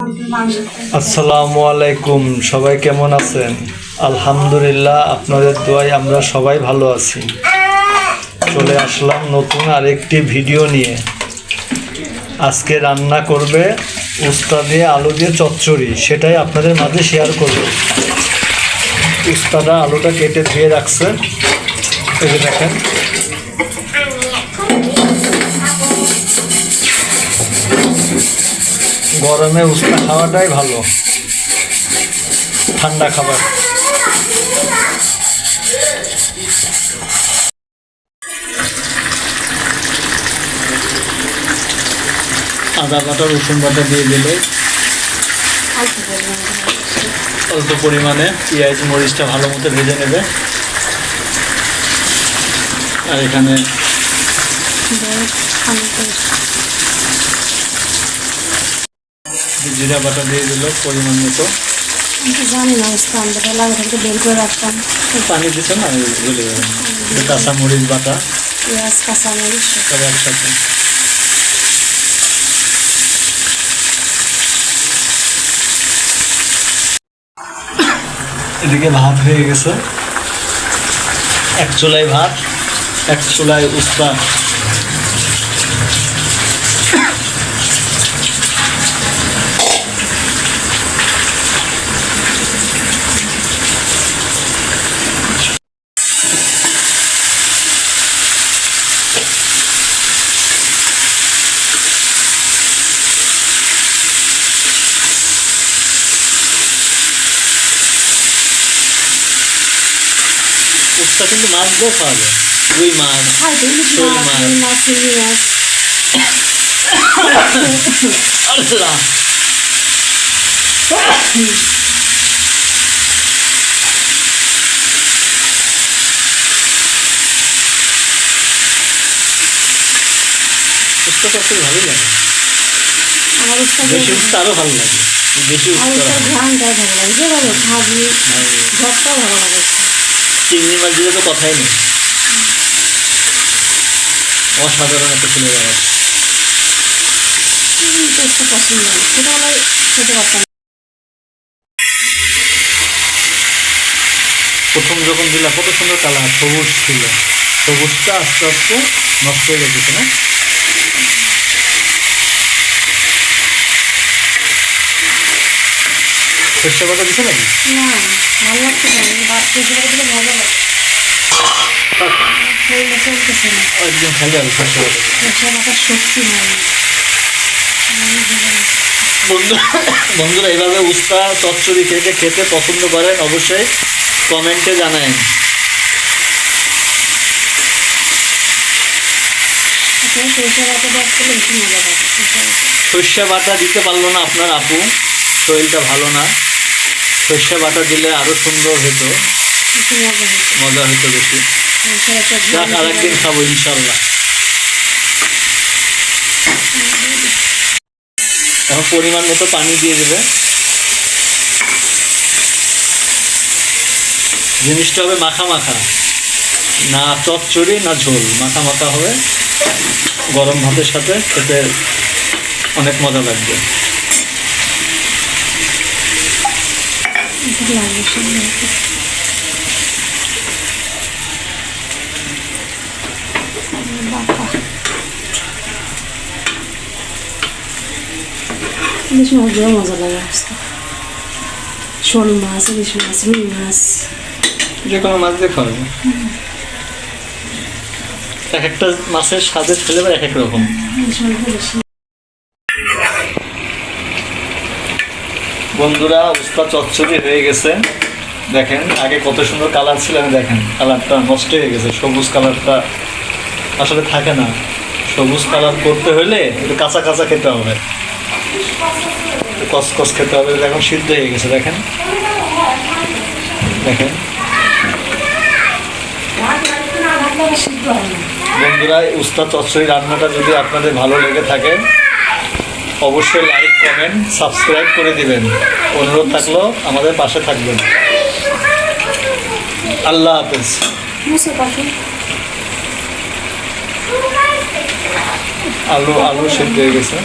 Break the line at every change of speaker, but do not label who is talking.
আসসালামু আলাইকুম, সবাই কেমন আছেন? আলহামদুলিল্লাহ, আপনাদের দোয়ায় আমরা সবাই ভালো আছি। চলে আসলাম নতুন আরেকটি ভিডিও নিয়ে। আজকে রান্না করবে উস্তা দিয়ে আলু দিয়ে চচ্চড়ি, সেটাই আপনাদের মাঝে শেয়ার করব। উস্তাদা আলুটা কেটে ধুয়ে রাখছে। এই দেখেন। গরমে উস্তা খাওয়াটাই ভালো। ঠান্ডা খাবার। আদা, বাটা, রসুন বাটা দিয়ে দিলে অল্প পরিমাণে পেঁয়াজ, মরিচটা ভালো মতো ভেজে নেবে। আর এখানে জিরা বাটা দিয়ে দিল পরিমাণ মতো।
জানি না তাহলে আগে থেকে বের করে রাখতাম।
পানি দিচ্ছে না ভুলে যাবেন কাঁচা মরিচ বাটা।
পেঁয়াজ কাঁচামরিচ।
সব একসাথে। এদিকে ভাত হয়ে গেছে। এক চুলায় ভাত এক চুলায় উস্তা উস্তা কিন্তু মাছ দিয়েও খাওয়া যায় রুই মাছ
খাই তো ইলিশ
শোল
মাছ
মাছ।
রুই মাছ চিংড়ি মাছ
আল্লাহ উস্তা করতে ভালোই লাগে
আমার উস্তা
বেশি উস্তা আরও ভালো লাগে বেশি
আমার
উস্তা
উস্তার ঘ্রাণটাই ভালো লাগে যেভাবে ভাজি ঝটটাও ভালো লাগে
চিংড়ি মাছ দিলে তো কথাই নেই। অসাধারণ একটা
চিংড়ি মাছ পছন্দ খেতে
প্রথম যখন দিলা কত সুন্দর কালার, সবুজ ছিল। সবুজটা আস্তে আস্তে নষ্ট হয়ে গেছে না? সর্ষে বাটা দিছে নাকি?
না ভালো লাগছে না ভাত খেতে পারি দিলে ভালো লাগে। শরীরে
একদম খালি হবে সর্ষে বাটা
সরষে বাটার শক্তি নাই আমি ভেবে নিচ্ছি।
বন্ধু বন্ধুরা এইভাবে উস্তা চচ্চড়ি খেতে খেতে পছন্দ করেন অবশ্যই কমেন্টে
বাটা। সর্ষে বাটা
দিতে পারল না আপনার আপু শরীরটা ভালো না। সর্ষে বাটা দিলে আরও সুন্দর হতো
মজা হতো
বেশি। আর একদিন খাব ইনশাল্লাহ এখন পরিমাণ মতো পানি দিয়ে দেবে। জিনিসটা হবে মাখা মাখা। না চচ্চড়ি, না ঝোল। মাখা মাখা হবে। গরম ভাতের সাথে খেতে অনেক মজা লাগবে।
লাগবে মাছ মজা লাগে শোল মাছ ইলিশ মাছ
যে কোনো মাছ দিয়ে এক একটা মাছের স্বাদের ফ্লেভার এক এক রকম
ইলিশ মাছ বেশি
বন্ধুরা উস্তা চচ্চড়ি হয়ে গেছে। দেখেন, আগে কত সুন্দর কালার ছিল দেখেন কালারটা নষ্ট হয়ে গেছে, সবুজ কালারটা আসলে থাকে না। সবুজ কালার করতে হলে একটু কাঁচা কাঁচা খেতে হবে। কসকস খেতে হবে এখন সিদ্ধ হয়ে গেছে, দেখেন। দেখেন। বন্ধুরা উস্তা চচ্চড়ি রান্নাটা যদি আপনাদের ভালো লেগে থাকে অবশ্যই লাইক কমেন্ট সাবস্ক্রাইব করে দিবেন। অনুরোধ থাকল আমাদের পাশে থাকবেন। আল্লাহ হাফেজ। আলু আলু সেদ্ধ হয়ে গেছে।